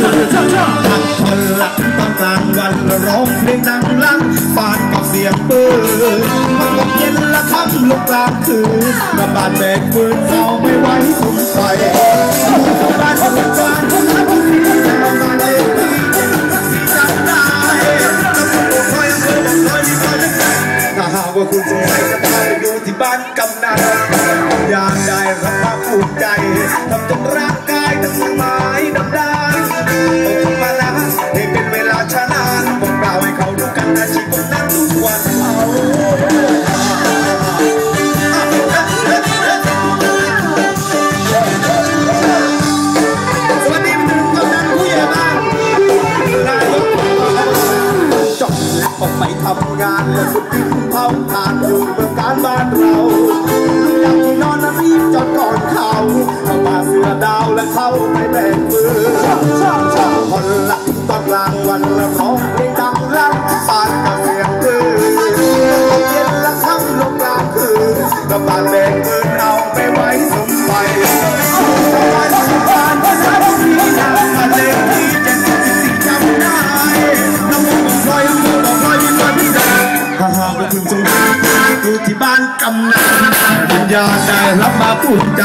หักลักตอางวันร้องเพลงดัลั่นปานกับเสียปืนมาตกเย็นละค่ำลุกลางคืนกรบาดแบกปืนเอาไม่ไหวคุมไฟบ้านคนลาคนนั้นคนนี้มาเลถ้าหากว่าคุณสงสัยจะพาไปดูที่บ้านกำนันอยากได้รับความภูมิใจทำจนร่างกาย ทำงานแล้วสุดที่เผาผ่ กำนันปัญญาได้รับมาพูดใจ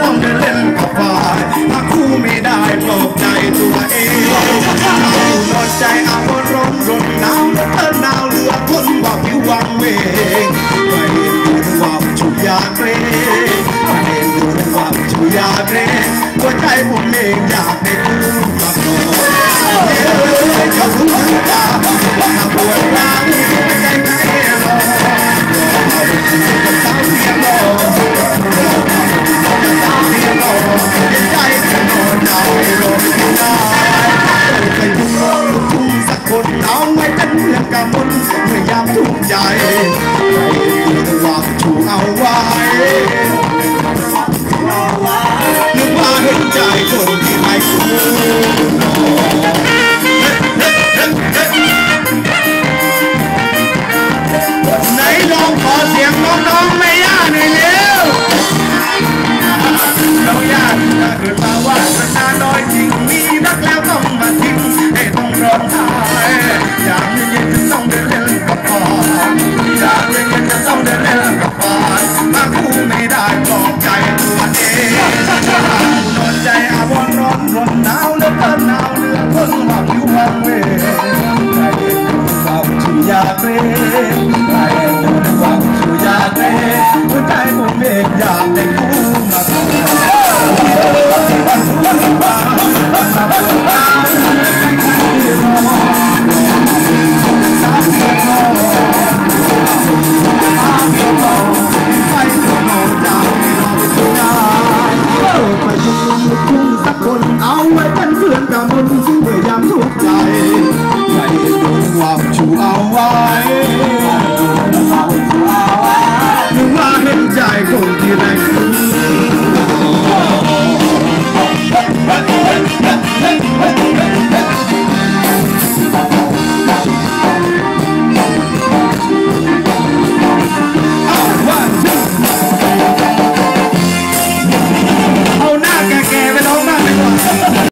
ต้องไปเล่นกับฟ้าถ้าคู่ไม่ได้ปลอบใจตัวเองเอานอนใจเอาร้อนรนหนาวเออหนาวเหลือทนว่าผิววังเวงไม่เห็นดูว่าชุยาเกรงไม่เห็นดูว่าชุยาเกรงหัวใจผมเองอยาก คุ้งสักคนเอาไว้เป็นเพื่อนกับมนเมื่อยามทุกใจใครโดนความชูเอาไว้